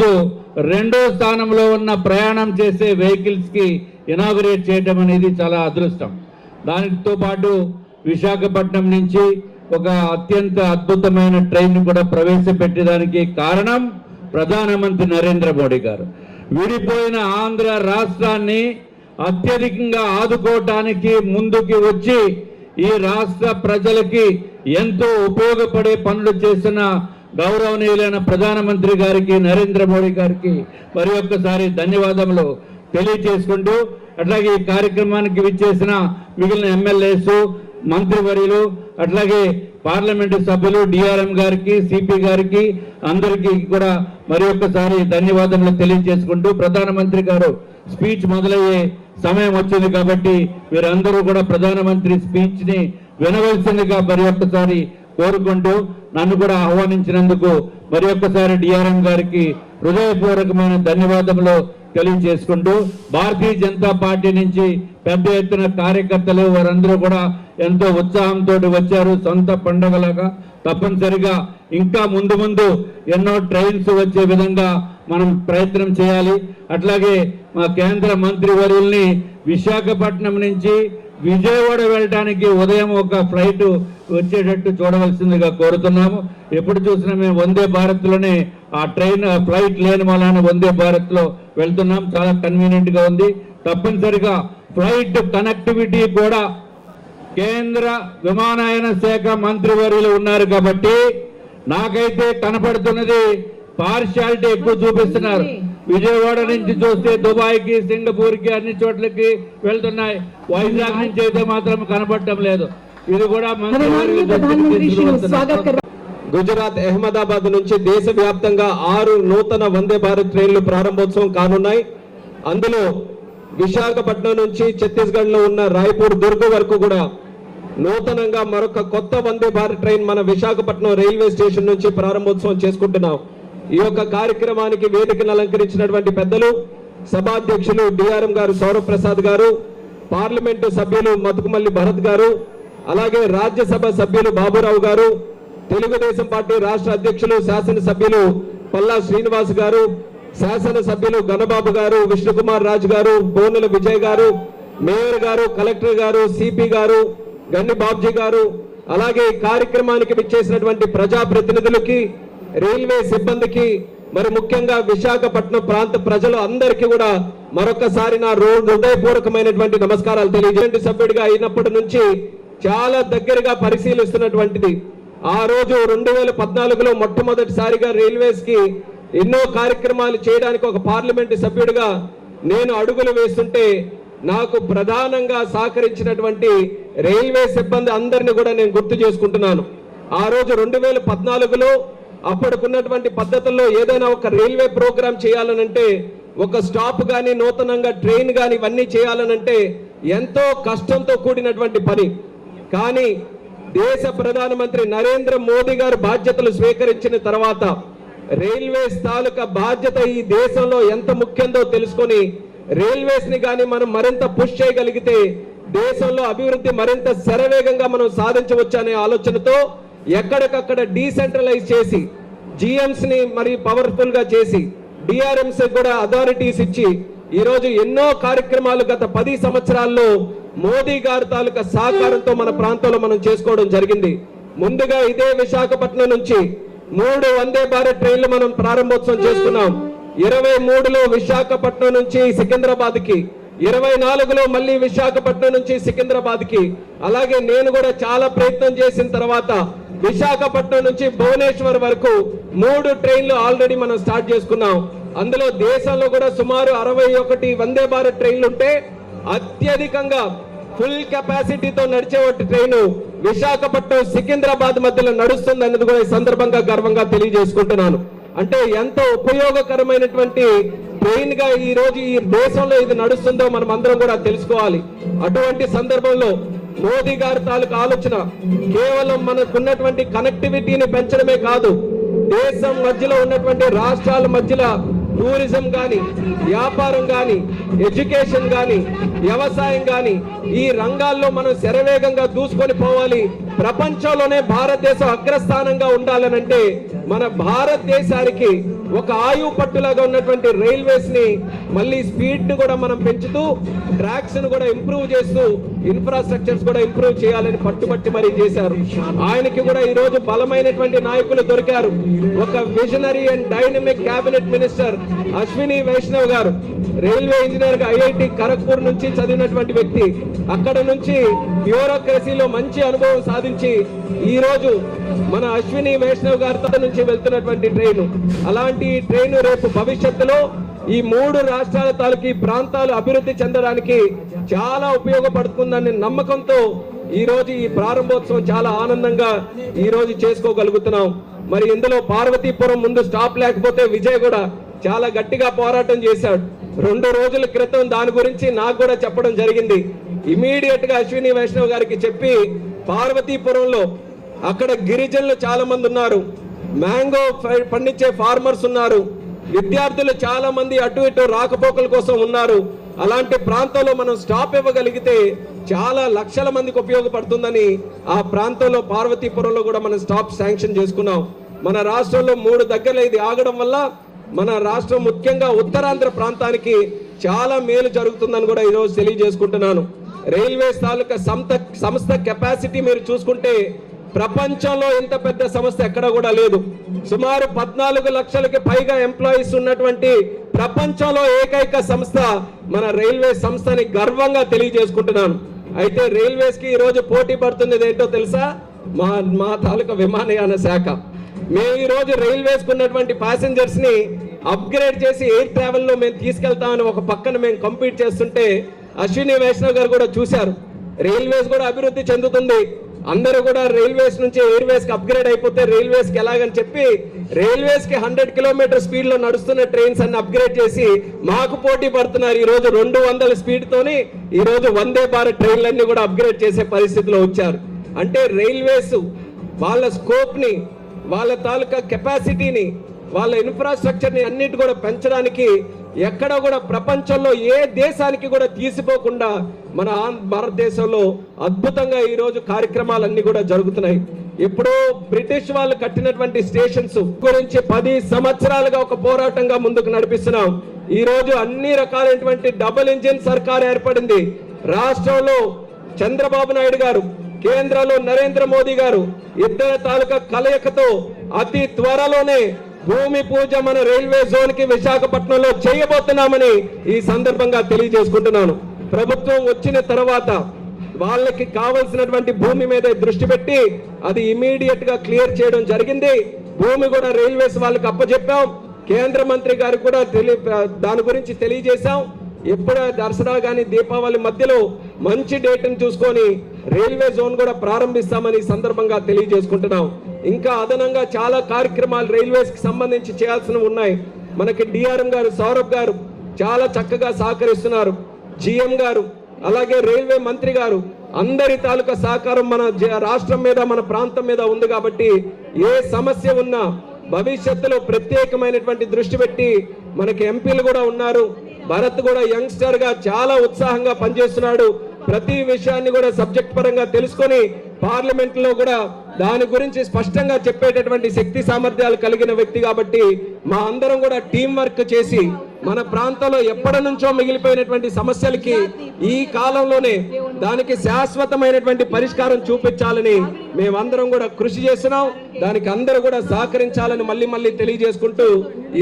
ఈరోజు రెండో స్థానంలో ఉన్న ప్రయాణం చేసే వెహికల్స్కి ఇనాగరేట్ చేయడం అనేది చాలా అదృష్టం. దానితో పాటు విశాఖపట్నం నుంచి ఒక అత్యంత అద్భుతమైన ట్రైన్ కూడా ప్రవేశపెట్టడానికి కారణం ప్రధానమంత్రి నరేంద్ర మోడీ గారు. విడిపోయిన ఆంధ్ర రాష్ట్రాన్ని అత్యధికంగా ఆదుకోవటానికి ముందుకి వచ్చి ఈ రాష్ట్ర ప్రజలకి ఎంతో ఉపయోగపడే పనులు చేసిన గౌరవనీయులైన ప్రధానమంత్రి గారికి నరేంద్ర మోడీ గారికి మరి ఒక్కసారి ధన్యవాదములు తెలియజేసుకుంటూ అట్లాగే ఈ కార్యక్రమానికి విచ్చేసిన మిగిలిన ఎమ్మెల్యేస్ మంత్రివర్యులు అట్లాగే పార్లమెంటు సభ్యులు డిఆర్ఎం గారికి సిపి గారికి అందరికీ కూడా మరి ఒక్కసారి ధన్యవాదములు తెలియజేసుకుంటూ ప్రధానమంత్రి గారు స్పీచ్ మొదలయ్యే సమయం వచ్చింది కాబట్టి మీరందరూ కూడా ప్రధానమంత్రి స్పీచ్ని వినవలసిందిగా మరి ఒక్కసారి కోరుకుంటూ నన్ను కూడా ఆహ్వానించినందుకు మరి ఒక్కసారి డిఆర్ఎం గారికి హృదయపూర్వకమైన ధన్యవాదములు తెలియజేసుకుంటూ భారతీయ జనతా పార్టీ నుంచి పెద్ద ఎత్తున కార్యకర్తలు వారందరూ కూడా ఎంతో ఉత్సాహంతో వచ్చారు సొంత పండగలాగా. తప్పనిసరిగా ఇంకా ముందు ముందు ఎన్నో ట్రైన్స్ వచ్చే విధంగా మనం ప్రయత్నం చేయాలి. అట్లాగే మా కేంద్ర మంత్రి వర్యుల్ని విశాఖపట్నం నుంచి విజయవాడ వెళ్ళడానికి ఉదయం ఒక ఫ్లైట్ వచ్చేటట్టు చూడవలసిందిగా కోరుతున్నాము. ఎప్పుడు చూసినా మేము వందే భారత్లోనే ఆ ట్రైన్ ఫ్లైట్ లేని వలన వందే భారత్లో వెళ్తున్నాం. చాలా కన్వీనియంట్గా ఉంది. తప్పనిసరిగా ఫ్లైట్ కనెక్టివిటీ కూడా కేంద్ర విమానయాన శాఖ మంత్రివర్యులు ఉన్నారు కాబట్టి నాకైతే కనపడుతున్నది పార్షాలిటీ ఎక్కువ చూపిస్తున్నారు. విజయవాడ నుంచి చూస్తే దుబాయ్కి సింగపూర్కి అన్ని చోట్లకి వెళ్తున్నాయి. వైజాగ్ నుంచి అయితే మాత్రం కనపడటం లేదు. గుజరాత్ అహ్మదాబాద్ నుంచి దేశవ్యాప్తంగా ఆరు నూతన వందే భారత్ ట్రైన్లు ప్రారంభోత్సవం కానున్నాయి. అందులో విశాఖపట్నం నుంచి ఛత్తీస్గఢ్లో ఉన్న రాయ్పూర్ దుర్గ వరకు కూడా నూతనంగా మరొక కొత్త వందే భారత్ ట్రైన్ మన విశాఖపట్నం రైల్వే స్టేషన్ నుంచి ప్రారంభోత్సవం చేసుకుంటున్నాం. ఈ యొక్క కార్యక్రమానికి వేదికను అలంకరించినటువంటి పెద్దలు సభాధ్యక్షులు డిఆర్ఎం గారు సౌరవ్ ప్రసాద్ గారు పార్లమెంటు సభ్యులు మతుకుమల్లి భరత్ గారు అలాగే రాజ్యసభ సభ్యులు బాబురావు గారు తెలుగుదేశం పార్టీ రాష్ట్ర అధ్యక్షులు శాసనసభ్యులు పల్లా శ్రీనివాస్ గారు శాసనసభ్యులు గణబాబు గారు విష్ణుకుమార్ రాజు గారు బోనల విజయ్ గారు మేయర్ గారు కలెక్టర్ గారు సిపి గారు గన్ని బాబ్జీ గారు అలాగే ఈ కార్యక్రమానికి విచ్చేసినటువంటి ప్రజా ప్రతినిధులకి రైల్వే సిబ్బందికి మరి ముఖ్యంగా విశాఖపట్నం ప్రాంత ప్రజలు అందరికీ కూడా మరొకసారి నా రో హృదయపూర్వకమైనటువంటి నమస్కారాలు తెలియజేయండి. సభ్యుడిగా అయినప్పటి నుంచి చాలా దగ్గరగా పరిశీలిస్తున్నటువంటిది. ఆ రోజు రెండు వేల పద్నాలుగులో మొట్టమొదటిసారిగా రైల్వేస్కి ఎన్నో కార్యక్రమాలు చేయడానికి ఒక పార్లమెంట్ సభ్యుడిగా నేను అడుగులు వేస్తుంటే నాకు ప్రధానంగా సహకరించినటువంటి రైల్వే సిబ్బంది అందరిని కూడా నేను గుర్తు చేసుకుంటున్నాను. ఆ రోజు రెండు వేల పద్నాలుగులో అప్పటికున్నటువంటి పద్ధతుల్లో ఏదైనా ఒక రైల్వే ప్రోగ్రామ్ చేయాలనంటే ఒక స్టాప్ కానీ నూతనంగా ట్రైన్ కానీ ఇవన్నీ చేయాలనంటే ఎంతో కష్టంతో కూడినటువంటి పని. కానీ దేశ ప్రధానమంత్రి నరేంద్ర మోదీ గారు బాధ్యతలు స్వీకరించిన తర్వాత రైల్వేస్ తాలూకా బాధ్యత ఈ దేశంలో ఎంత ముఖ్యందో తెలుసుకొని రైల్వేస్ని కానీ మనం మరింత పుష్ చేయగలిగితే దేశంలో అభివృద్ధి మరింత శరవేగంగా మనం సాధించవచ్చు అనే ఆలోచనతో ఎక్కడికక్కడ డీసెంట్రలైజ్ చేసి జిఎంస్ని మరి పవర్ఫుల్గా చేసి డిఆర్ఎంస్ కూడా అథారిటీస్ ఇచ్చి ఈరోజు ఎన్నో కార్యక్రమాలు గత పది సంవత్సరాల్లో మోదీ గారి తాలూకా సహకారంతో మన ప్రాంతంలో మనం చేసుకోవడం జరిగింది. ముందుగా ఇదే విశాఖపట్నం నుంచి మూడు వందే భారత్ ట్రైన్లు మనం ప్రారంభోత్సవం చేసుకున్నాం. ఇరవై మూడులో విశాఖపట్నం నుంచి సికింద్రాబాద్కి ఇరవై నాలుగులో మళ్ళీ విశాఖపట్నం నుంచి సికింద్రాబాద్కి అలాగే నేను కూడా చాలా ప్రయత్నం చేసిన తర్వాత విశాఖపట్నం నుంచి భువనేశ్వర్ వరకు మూడు ట్రైన్లు ఆల్రెడీ మనం స్టార్ట్ చేసుకున్నాం. అందులో దేశంలో కూడా సుమారు అరవై ఒకటి వందే భారత్ ట్రైన్లు ఉంటే అత్యధికంగా ఫుల్ కెపాసిటీతో నడిచేవంటి ట్రైన్ విశాఖపట్నం సికింద్రాబాద్ మధ్యలో నడుస్తుంది అన్నది కూడా ఈ సందర్భంగా గర్వంగా తెలియజేసుకుంటున్నాను. అంటే ఎంతో ఉపయోగకరమైనటువంటి ట్రైన్గా ఈ రోజు ఈ దేశంలో ఇది నడుస్తుందో మనం అందరం కూడా తెలుసుకోవాలి. అటువంటి సందర్భంలో మోదీ గారి తాలూకు ఆలోచన కేవలం మనకున్నటువంటి కనెక్టివిటీని పెంచడమే కాదు దేశం మధ్యలో ఉన్నటువంటి రాష్ట్రాల మధ్యలో టూరిజం కానీ వ్యాపారం కానీ ఎడ్యుకేషన్ కానీ వ్యవసాయం కానీ ఈ రంగాల్లో మనం శరవేగంగా దూసుకొని పోవాలి. ప్రపంచంలోనే భారతదేశం అగ్రస్థానంగా ఉండాలనంటే మన భారతదేశానికి ఒక ఆయువు పట్టులాగా ఉన్నటువంటి రైల్వేస్ని మళ్ళీ స్పీడ్ని కూడా మనం పెంచుతూ ట్రాక్స్ను కూడా ఇంప్రూవ్ చేస్తూ ఇన్ఫ్రాస్ట్రక్చర్స్ కూడా ఇంప్రూవ్ చేయాలని పట్టుబట్టి మరీ చేశారు. ఆయనకి కూడా ఈ రోజు బలమైనటువంటి నాయకులు దొరికారు. ఒక visionary and dynamic cabinet minister Ashwini Vaishnaw గారు. రైల్వే ఇంజనీర్గా ఐఐటి ఖరగ్పూర్ నుంచి చదివినటువంటి వ్యక్తి. అక్కడ నుంచి బ్యూరోక్రసీలో మంచి అనుభవం సాధించి ఈ రోజు మన అశ్విని వైష్ణవ్ గారి నుంచి వెళ్తున్నటువంటి ట్రైను. అలాంటి ట్రైను రేపు భవిష్యత్తులో ఈ మూడు రాష్ట్రాల తాలూకు ఈ ప్రాంతాలు అభివృద్ధి చెందడానికి చాలా ఉపయోగపడుతుందనే నమ్మకంతో ఈ రోజు ఈ ప్రారంభోత్సవం చాలా ఆనందంగా ఈ రోజు చేసుకోగలుగుతున్నాం. మరి ఇందులో పార్వతీపురం ముందు స్టాప్ లేకపోతే విజయ్ కూడా చాలా గట్టిగా పోరాటం చేశాడు. రెండు రోజుల క్రితం దాని గురించి నాకు కూడా చెప్పడం జరిగింది. ఇమీడియట్గా అశ్విని వైష్ణవ్ గారికి చెప్పి పార్వతీపురంలో అక్కడ గిరిజనులు చాలా మంది ఉన్నారు. మ్యాంగో పండించే ఫార్మర్స్ ఉన్నారు. విద్యార్థులు చాలా మంది అటు ఇటు రాకపోకల కోసం ఉన్నారు. అలాంటి ప్రాంతంలో మనం స్టాప్ ఇవ్వగలిగితే చాలా లక్షల మందికి ఉపయోగపడుతుందని ఆ ప్రాంతంలో పార్వతీపురంలో కూడా మనం స్టాప్ శాంక్షన్ చేసుకున్నాం. మన రాష్ట్రంలో మూడు దగ్గరలో ఇది ఆగడం వల్ల మన రాష్ట్రం ముఖ్యంగా ఉత్తరాంధ్ర ప్రాంతానికి చాలా మేలు జరుగుతుందని కూడా ఈరోజు తెలియజేసుకుంటున్నాను. రైల్వే తాలూకా సంస్థ సంస్థ కెపాసిటీ మీరు చూసుకుంటే ప్రపంచంలో ఇంత పెద్ద సంస్థ ఎక్కడ కూడా లేదు. సుమారు పద్నాలుగు లక్షలకి పైగా ఎంప్లాయీస్ ఉన్నటువంటి ప్రపంచంలో ఏకైక సంస్థ మన రైల్వే సంస్థని గర్వంగా తెలియజేసుకుంటున్నాను. అయితే రైల్వేస్కి ఈ రోజు పోటీ పడుతుంది ఏంటో తెలుసా? మా మా తాలూకా విమానయాన శాఖ. మేము ఈరోజు రైల్వేస్ ఉన్నటువంటి ప్యాసింజర్స్ని అప్గ్రేడ్ చేసి ఎయిర్ ట్రావెల్లో మేము తీసుకెళ్తామని ఒక పక్కన మేము కంప్లీట్ చేస్తుంటే అశ్విని వైష్ణవ్ గారు కూడా చూశారు. రైల్వేస్ కూడా అభివృద్ధి చెందుతుంది. అందరూ కూడా రైల్వేస్ నుంచి ఎయిర్వేస్కి అప్గ్రేడ్ అయిపోతే రైల్వేస్కి ఎలాగని చెప్పి రైల్వేస్కి హండ్రెడ్ కిలోమీటర్ స్పీడ్లో నడుస్తున్న ట్రైన్స్ అన్ని అప్గ్రేడ్ చేసి మాకు పోటీ పడుతున్నారు. ఈ రోజు రెండు వందల స్పీడ్ తోని ఈ రోజు వందే భారత్ ట్రైన్లన్నీ కూడా అప్గ్రేడ్ చేసే పరిస్థితిలో వచ్చారు. అంటే రైల్వేస్ వాళ్ళ స్కోప్ని వాళ్ళ తాలూకా కెపాసిటీని వాళ్ళ ఇన్ఫ్రాస్ట్రక్చర్ని అన్నిటి కూడా పెంచడానికి ఎక్కడ కూడా ప్రపంచంలో ఏ దేశానికి కూడా తీసిపోకుండా మన ఆంధ్ర భారతదేశంలో అద్భుతంగా ఈరోజు కార్యక్రమాలన్నీ కూడా జరుగుతున్నాయి. ఇప్పుడు బ్రిటిష్ వాళ్ళు కట్టినటువంటి స్టేషన్స్ గురించి పది సంవత్సరాలుగా ఒక పోరాటంగా ముందుకు నడిపిస్తున్నాం. ఈ రోజు అన్ని రకాలైనటువంటి డబుల్ ఇంజిన్ సర్కార్ ఏర్పడింది. రాష్ట్రంలో చంద్రబాబు నాయుడు గారు కేంద్రంలో నరేంద్ర మోదీ గారు ఇద్దరు తాలూకా కలయికతో అతి త్వరలోనే భూమి పూజ మన రైల్వే జోన్కి విశాఖపట్నంలో చేయబోతున్నామని ఈ సందర్భంగా తెలియజేసుకుంటున్నాను. ప్రభుత్వం వచ్చిన తర్వాత వాళ్ళకి కావలసినటువంటి భూమి మీద దృష్టి పెట్టి అది ఇమీడియట్గా క్లియర్ చేయడం జరిగింది. భూమి కూడా రైల్వేస్ వాళ్ళకి అప్పచెప్పాం కేంద్ర మంత్రి గారు కూడా తెలియ దాని గురించి తెలియజేశాం. ఎప్పుడు దసరా కానీ దీపావళి మధ్యలో మంచి డేట్ని చూసుకొని రైల్వే జోన్ కూడా ప్రారంభిస్తామని సందర్భంగా తెలియజేసుకుంటున్నాం. ఇంకా అదనంగా చాలా కార్యక్రమాలు రైల్వేస్కి సంబంధించి చేయాల్సినవి ఉన్నాయి. మనకి డిఆర్ఎం గారు సౌరభ్ గారు చాలా చక్కగా సహకరిస్తున్నారు. జిఎం గారు అలాగే రైల్వే మంత్రి గారు అందరి తాలూకా సహకారం మన జ- రాష్ట్రం మీద మన ప్రాంతం మీద ఉంది కాబట్టి ఏ సమస్య ఉన్నా భవిష్యత్తులో ప్రత్యేకమైనటువంటి దృష్టి పెట్టి మనకి ఎంపీలు కూడా ఉన్నారు. భరత్ కూడా యంగ్స్టర్గా చాలా ఉత్సాహంగా పనిచేస్తున్నాడు. ప్రతి విషయాన్ని కూడా సబ్జెక్ట్ పరంగా తెలుసుకొని పార్లమెంట్లో కూడా దాని గురించి స్పష్టంగా చెప్పేటటువంటి శక్తి సామర్థ్యాలు కలిగిన వ్యక్తి కాబట్టి మా అందరం కూడా టీం వర్క్ చేసి మన ప్రాంతంలో ఎప్పటి నుంచో మిగిలిపోయినటువంటి సమస్యలకి ఈ కాలంలోనే దానికి శాశ్వతమైనటువంటి పరిష్కారం చూపించాలని మేమందరం కూడా కృషి చేస్తున్నాం. దానికి అందరూ కూడా సహకరించాలని మళ్ళీ మళ్ళీ తెలియజేసుకుంటూ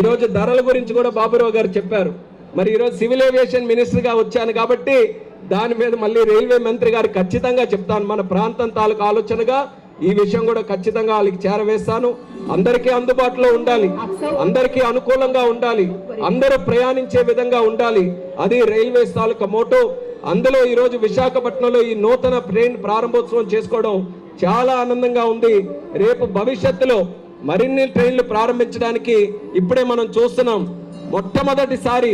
ఈరోజు ధరల గురించి కూడా బాబురావు గారు చెప్పారు. మరి ఈరోజు సివిల్ ఏవియేషన్ మినిస్టర్గా వచ్చాను కాబట్టి దాని మీద మళ్ళీ రైల్వే మంత్రి గారు ఖచ్చితంగా చెప్తాను. మన ప్రాంతం తాలూకు ఆలోచనగా ఈ విషయం కూడా ఖచ్చితంగా వాళ్ళకి చేరవేస్తాను. అందరికీ అందుబాటులో ఉండాలి. అందరికీ అనుకూలంగా ఉండాలి. అందరూ ప్రయాణించే విధంగా ఉండాలి. అది రైల్వేస్ తాలూకా మోటో. అందులో ఈరోజు విశాఖపట్నంలో ఈ నూతన ట్రైన్ ప్రారంభోత్సవం చేసుకోవడం చాలా ఆనందంగా ఉంది. రేపు భవిష్యత్తులో మరిన్ని ట్రైన్లు ప్రారంభించడానికి ఇప్పుడే మనం చూస్తున్నాం. మొట్టమొదటిసారి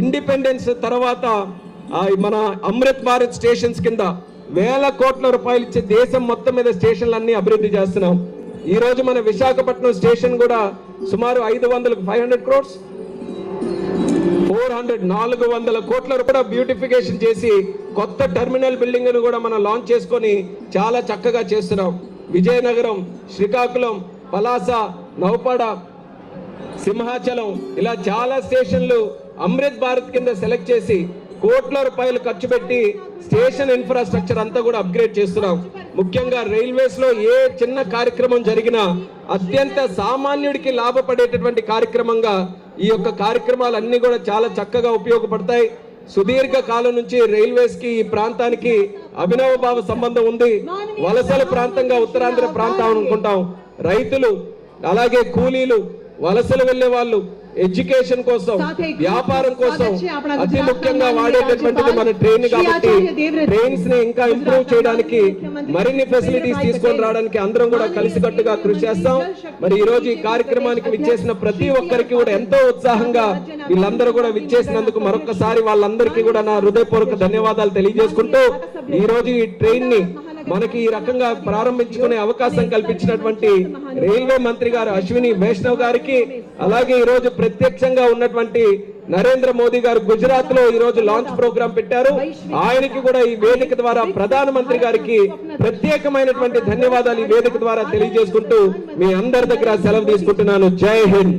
ఇండిపెండెన్స్ తర్వాత మన అమృత్ భారత్ స్టేషన్స్ కింద వేల కోట్ల రూపాయలు ఇచ్చే దేశం మొత్తం మీద స్టేషన్లన్నీ అభివృద్ధి చేస్తున్నాం. ఈ రోజు మన విశాఖపట్నం స్టేషన్ కూడా సుమారు ఐదు వందలకు five hundred crores four hundred నాలుగు వందల కోట్ల కూడా బ్యూటిఫికేషన్ చేసి కొత్త టెర్మినల్ బిల్డింగ్ను కూడా మనం లాంచ్ చేసుకొని చాలా చక్కగా చేస్తున్నాం. విజయనగరం శ్రీకాకుళం పలాస నౌపాడ సింహాచలం ఇలా చాలా స్టేషన్లు అమృత్ భారత్ కింద సెలెక్ట్ చేసి కోట్ల రూపాయలు ఖర్చు పెట్టి స్టేషన్ ఇన్ఫ్రాస్ట్రక్చర్ అంతా కూడా అప్గ్రేడ్ చేస్తున్నాం. ముఖ్యంగా రైల్వేస్లో ఏ చిన్న కార్యక్రమం జరిగినా అత్యంత సామాన్యుడికి లాభపడేటటువంటి కార్యక్రమంగా ఈ యొక్క కార్యక్రమాలు అన్నీ కూడా చాలా చక్కగా ఉపయోగపడతాయి. సుదీర్ఘ కాలం నుంచి రైల్వేస్కి ఈ ప్రాంతానికి అభినవ భావ సంబంధం ఉంది. వలసల ప్రాంతంగా ఉత్తరాంధ్ర ప్రాంతం అనుకుంటాం. రైతులు అలాగే కూలీలు వలసలు వెళ్ళే వాళ్ళు ఎడ్యుకేషన్ కోసం వ్యాపారం కోసం అతి ముఖ్యంగా వాడేటటువంటిది మన ట్రైన్ కాబట్టి ట్రైన్స్ని ఇంకా ఇంప్రూవ్ చేయడానికి మరిన్ని ఫెసిలిటీస్ తీసుకొని రావడానికి అందరం కూడా కలిసికట్టుగా కృషి చేస్తాం. మరి ఈ రోజు ఈ కార్యక్రమానికి విచ్చేసిన ప్రతి ఒక్కరికి కూడా ఎంతో ఉత్సాహంగా వీళ్ళందరూ కూడా విచ్చేసినందుకు మరొకసారి వాళ్ళందరికీ కూడా నా హృదయపూర్వక ధన్యవాదాలు తెలియజేసుకుంటూ ఈ రోజు ఈ ట్రైన్ని మనకి ఈ రకంగా ప్రారంభించుకునే అవకాశం కల్పించినటువంటి రైల్వే మంత్రి గారు అశ్విని వైష్ణవ్ గారికి అలాగే ఈ రోజు ప్రత్యక్షంగా ఉన్నటువంటి నరేంద్ర మోదీ గారు గుజరాత్లో ఈ రోజు లాంచ్ ప్రోగ్రాం పెట్టారు. ఆయనకి కూడా ఈ వేదిక ద్వారా ప్రధానమంత్రి గారికి ప్రత్యేకమైనటువంటి ధన్యవాదాలు ఈ వేదిక ద్వారా తెలియజేసుకుంటూ మీ అందరి దగ్గర సెలవు తీసుకుంటున్నాను. జై హింద్.